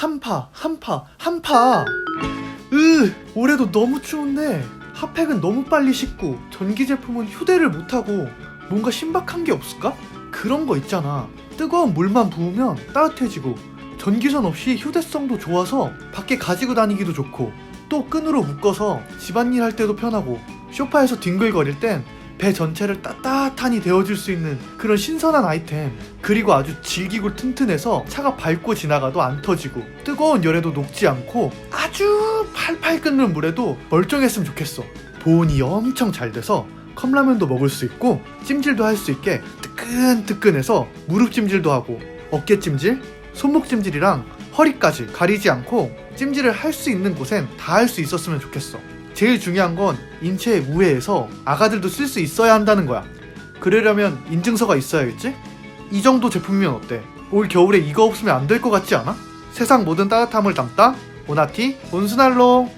한파, 한파, 한파. 으, 올해도 너무 추운데 핫팩은 너무 빨리 식고 전기 제품은 휴대를 못하고 뭔가 신박한 게 없을까? 그런 거 있잖아. 뜨거운 물만 부으면 따뜻해지고 전기선 없이 휴대성도 좋아서 밖에 가지고 다니기도 좋고 또 끈으로 묶어서 집안일 할 때도 편하고 소파에서 뒹굴거릴 땐 배 전체를 따뜻하니 데워줄 수 있는 그런 신선한 아이템 그리고 아주 질기고 튼튼해서 차가 밟고 지나가도 안 터지고 뜨거운 열에도 녹지 않고 아주 팔팔 끓는 물에도 멀쩡했으면 좋겠어 보온이 엄청 잘 돼서 컵라면도 먹을 수 있고 찜질도 할 수 있게 뜨끈뜨끈해서 무릎 찜질도 하고 어깨 찜질, 손목 찜질이랑 허리까지 가리지 않고 찜질을 할 수 있는 곳엔 다 할 수 있었으면 좋겠어. 제일 중요한 건 인체의 우회에서 아가들도 쓸 수 있어야 한다는 거야. 그러려면 인증서가 있어야겠지? 이 정도 제품이면 어때? 올 겨울에 이거 없으면 안 될 것 같지 않아? 세상 모든 따뜻함을 담다 오나티 온순할로